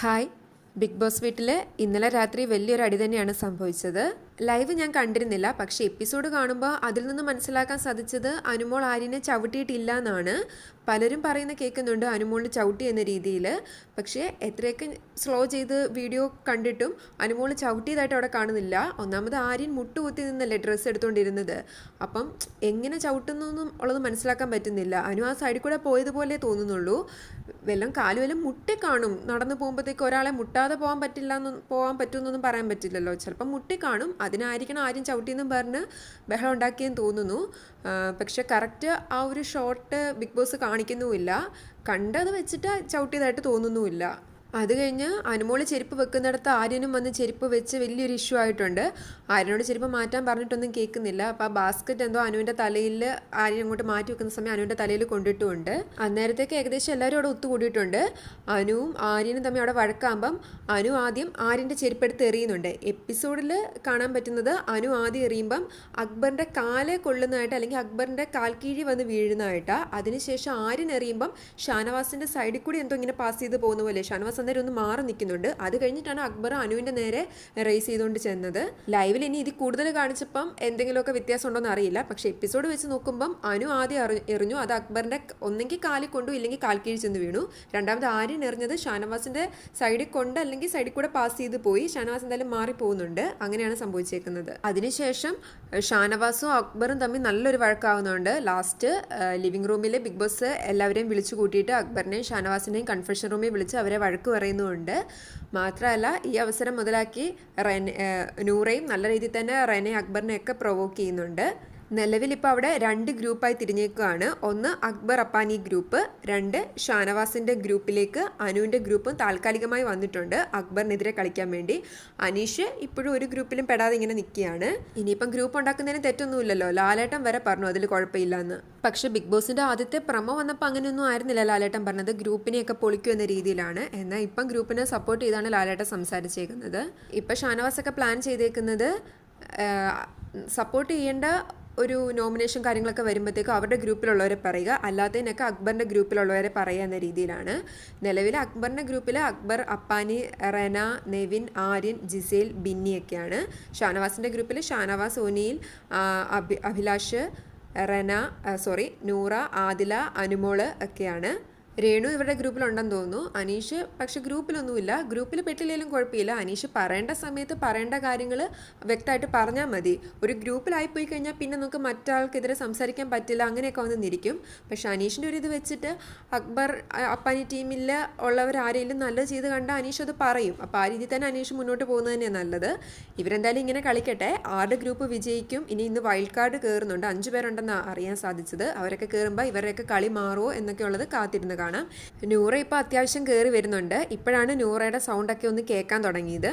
Hi. Big boss വീട്ടിൽ ഇന്നലെ രാത്രി വലിയൊരു അടി തന്നെയാണ് സംഭവിച്ചത്. ലൈവ് ഞാൻ കണ്ടിരുന്നില്ല. പക്ഷേ എപ്പിസോഡ് കാണുമ്പോൾ അതിൽ നിന്ന് മനസ്സിലാക്കാൻ സാധിച്ചത് അനുമോൾ ആര്യനെ ചവിട്ടിയിട്ടില്ല എന്നാണ് പലരും പറയുന്ന കേൾക്കുന്നുണ്ട് അനുമോളിന് ചവിട്ടി എന്ന രീതിയിൽ പക്ഷേ എത്രയൊക്കെ സ്ലോ ചെയ്ത് വീഡിയോ കണ്ടിട്ടും അനുമോൾ ചവിട്ടിയതായിട്ട് അവിടെ കാണുന്നില്ല. ഒന്നാമത് ആര്യൻ മുട്ടുകുത്തി നിന്നല്ലേ ഡ്രസ്സ് എടുത്തുകൊണ്ടിരുന്നത് അപ്പം എങ്ങനെ ചവിട്ടുന്നു എന്നും ഉള്ളത് മനസ്സിലാക്കാൻ പറ്റുന്നില്ല. അനു ആ സൈഡിൽ കൂടെ പോയതുപോലെ തോന്നുന്നുള്ളൂ. വല്ലതും കാലു വല്ലതും മുട്ടി കാണും. നടന്നു പോകുമ്പോഴത്തേക്ക് ഒരാളെ മുട്ടാതെ പോകാൻ പറ്റില്ല എന്ന് പോകാൻ പറ്റുമെന്നൊന്നും പറയാൻ പറ്റില്ലല്ലോ. ചിലപ്പം മുട്ടി കാണും. അതിനായിരിക്കണം ആരും ചവിട്ടിയെന്നും പറഞ്ഞ് ബഹളം ഉണ്ടാക്കിയെന്ന് തോന്നുന്നു. പക്ഷെ കറക്റ്റ് ആ ഒരു ഷോട്ട് ബിഗ് ബോസ് കാണിക്കുന്നുമില്ല. കണ്ടത് വെച്ചിട്ട് ചവിട്ടിയതായിട്ട് തോന്നുന്നുമില്ല. അത് കഴിഞ്ഞ് അനുമോൾ ചെരുപ്പ് വെക്കുന്നിടത്ത് ആര്യനും വന്ന് ചെരുപ്പ് വെച്ച് വലിയൊരു ഇഷ്യൂ ആയിട്ടുണ്ട്. ആര്യനോട് ചെരുപ്പ് മാറ്റാൻ പറഞ്ഞിട്ടൊന്നും കേൾക്കുന്നില്ല. അപ്പോൾ ആ ബാസ്ക്കറ്റ് എന്തോ അനുവിന്റെ തലയിൽ ആര്യൻ അങ്ങോട്ട് മാറ്റി വെക്കുന്ന സമയം അനുവിന്റെ തലയിൽ കൊണ്ടിട്ടുമുണ്ട്. അന്നേരത്തേക്ക് ഏകദേശം എല്ലാവരും അവിടെ ഒത്തുകൂടിയിട്ടുണ്ട്. അനുവും ആര്യനും തമ്മിൽ അവിടെ വഴക്കാകുമ്പം അനു ആദ്യം ആര്യന്റെ ചെരുപ്പെടുത്ത് എറിയുന്നുണ്ട്. എപ്പിസോഡിൽ കാണാൻ പറ്റുന്നത് അനു ആദ്യം എറിയുമ്പം അക്ബറിന്റെ കാലെ കൊള്ളുന്നതായിട്ട് അല്ലെങ്കിൽ അക്ബറിന്റെ കാൽക്കീഴി വന്ന് വീഴുന്നതായിട്ടാണ് അതിനുശേഷം ആര്യൻ എറിയുമ്പം ഷാനവാസിന്റെ സൈഡിൽ കൂടി എന്തോ ഇങ്ങനെ പാസ് ചെയ്ത് പോകുന്ന പോലെ. ഷാനവാസ് അന്നേരം ഒന്ന് മാറി നിൽക്കുന്നുണ്ട്. അത് കഴിഞ്ഞിട്ടാണ് അക്ബർ അനുവിന്റെ നേരെ റേസ് ചെയ്തുകൊണ്ട് ചെന്നത്. ലൈവിൽ ഇനി ഇത് കൂടുതൽ കാണിച്ചപ്പം എന്തെങ്കിലുമൊക്കെ വ്യത്യാസം ഉണ്ടോ എന്ന് അറിയില്ല. പക്ഷേ എപ്പിസോഡ് വെച്ച് നോക്കുമ്പം അനു ആദ്യം എറി- എറിഞ്ഞു. അത് അക്ബറിന്റെ ഒന്നെങ്കിൽ കാലിൽ കൊണ്ടു ഇല്ലെങ്കിൽ കാൽക്കീഴ് ചെന്ന് വീണു. രണ്ടാമത് ആര്യൻ എറിഞ്ഞത് ഷാനവാസിന്റെ സൈഡിൽ കൊണ്ട് അല്ലെങ്കിൽ സൈഡിൽ കൂടെ പാസ് ചെയ്ത് പോയി. ഷാനവാസ് എന്തായാലും മാറി പോകുന്നുണ്ട്. അങ്ങനെയാണ് സംഭവിച്ചേക്കുന്നത്. അതിനുശേഷം ഷാനവാസും അക്ബറും തമ്മിൽ നല്ലൊരു വഴക്കാവുന്നുണ്ട് ലാസ്റ്റ് ലിവിംഗ് റൂമിലെ ബിഗ് ബോസ് എല്ലാവരെയും വിളിച്ചു കൂട്ടിയിട്ട് അക്ബറിനെയും ഷാനവാസിനെയും കൺഫെഷൻ റൂമിൽ വിളിച്ച് അവരെ വഴക്ക് പറയുന്നുമുണ്ട് മാത്രമല്ല ഈ അവസരം മുതലാക്കി റെൻ നൂറയും നല്ല രീതിയിൽ തന്നെ റെനെ അക്ബറിനെയൊക്കെ പ്രൊവോക്ക് ചെയ്യുന്നുണ്ട്. നിലവിൽ ഇപ്പോൾ അവിടെ രണ്ട് ഗ്രൂപ്പായി തിരിഞ്ഞേക്കുകയാണ് ഒന്ന് അക്ബർ അപ്പാനി ഗ്രൂപ്പ് രണ്ട് ഷാനവാസിന്റെ ഗ്രൂപ്പിലേക്ക് അനുവിന്റെ ഗ്രൂപ്പും താൽക്കാലികമായി വന്നിട്ടുണ്ട്. അക്ബറിനെതിരെ കളിക്കാൻ വേണ്ടി. അനീഷ് ഇപ്പോഴും ഒരു ഗ്രൂപ്പിലും പെടാതെ ഇങ്ങനെ നിൽക്കുകയാണ്. ഇനിയിപ്പം ഗ്രൂപ്പ് ഉണ്ടാക്കുന്നതിന് തെറ്റൊന്നുമില്ലല്ലോ. ലാലേട്ടൻ വരെ പറഞ്ഞു അതിൽ കുഴപ്പമില്ല എന്ന് പക്ഷേ ബിഗ് ബോസിന്റെ ആദ്യത്തെ പ്രമോ വന്നപ്പോൾ അങ്ങനെയൊന്നും ആയിരുന്നില്ല ലാലേട്ടൻ പറഞ്ഞത്. ഗ്രൂപ്പിനെയൊക്കെ പൊളിക്കും എന്ന രീതിയിലാണ്. എന്നാൽ ഇപ്പം ഗ്രൂപ്പിനെ സപ്പോർട്ട് ചെയ്താണ് ലാലേട്ടൻ സംസാരിച്ചേക്കുന്നത്. ഇപ്പം ഷാനവാസൊക്കെ പ്ലാൻ ചെയ്തേക്കുന്നത് സപ്പോർട്ട് ചെയ്യേണ്ട ഒരു നോമിനേഷൻ കാര്യങ്ങളൊക്കെ വരുമ്പോഴത്തേക്കും അവരുടെ ഗ്രൂപ്പിലുള്ളവരെ പറയുക. അല്ലാത്തതിനൊക്കെ അക്ബറിന്റെ ഗ്രൂപ്പിലുള്ളവരെ പറയുക എന്ന രീതിയിലാണ്. നിലവിൽ അക്ബറിന്റെ ഗ്രൂപ്പിൽ അക്ബർ അപ്പാനി റെന നെവിൻ ആര്യൻ ജിസേൽ ബിന്നിയൊക്കെയാണ് ഷാനവാസിന്റെ ഗ്രൂപ്പിൽ ഷാനവാസ് ഒനിയിൽ അഭി അഭിലാഷ് റെന സോറി നൂറ ആദില അനുമോൾ ഒക്കെയാണ്. രേണു ഇവരുടെ ഗ്രൂപ്പിലുണ്ടെന്ന് തോന്നുന്നു. അനീഷ് പക്ഷെ ഗ്രൂപ്പിലൊന്നുമില്ല. ഗ്രൂപ്പിൽ പെട്ടില്ലെങ്കിലും കുഴപ്പമില്ല. അനീഷ് പറയേണ്ട സമയത്ത് പറയേണ്ട കാര്യങ്ങൾ വ്യക്തമായിട്ട് പറഞ്ഞാൽ മതി. ഒരു ഗ്രൂപ്പിലായി പോയി കഴിഞ്ഞാൽ പിന്നെ നമുക്ക് മറ്റാൾക്കെതിരെ സംസാരിക്കാൻ പറ്റില്ല അങ്ങനെയൊക്കെ വന്ന് നിരിക്കും. പക്ഷെ അനീഷിന്റെ ഒരു ഇത് വെച്ചിട്ട് അക്ബർ അപ്പാനി ടീമിൽ ഉള്ളവർ ആരെങ്കിലും നല്ലത് ചെയ്ത് കണ്ടാൽ അനീഷ് അത് പറയും. അപ്പോൾ ആ രീതിയിൽ തന്നെ അനീഷ് മുന്നോട്ട് പോകുന്നത് തന്നെയാണ് നല്ലത്. ഇവരെന്തായാലും ഇങ്ങനെ കളിക്കട്ടെ. ആരുടെ ഗ്രൂപ്പ് വിജയിക്കും? ഇനി ഇന്ന് വൈൽഡ് കാർഡ് കയറുന്നുണ്ട് അഞ്ച് പേരുണ്ടെന്നാണ് അറിയാൻ സാധിച്ചത്. അവരൊക്കെ കയറുമ്പോൾ ഇവരുടെയൊക്കെ കളി മാറുമോ എന്നൊക്കെ ഉള്ളത് കാണാം. നൂറ ഇപ്പോൾ അത്യാവശ്യം കയറി വരുന്നുണ്ട്. ഇപ്പോഴാണ് നൂറയുടെ സൗണ്ടൊക്കെ ഒന്ന് കേൾക്കാൻ തുടങ്ങിയത്.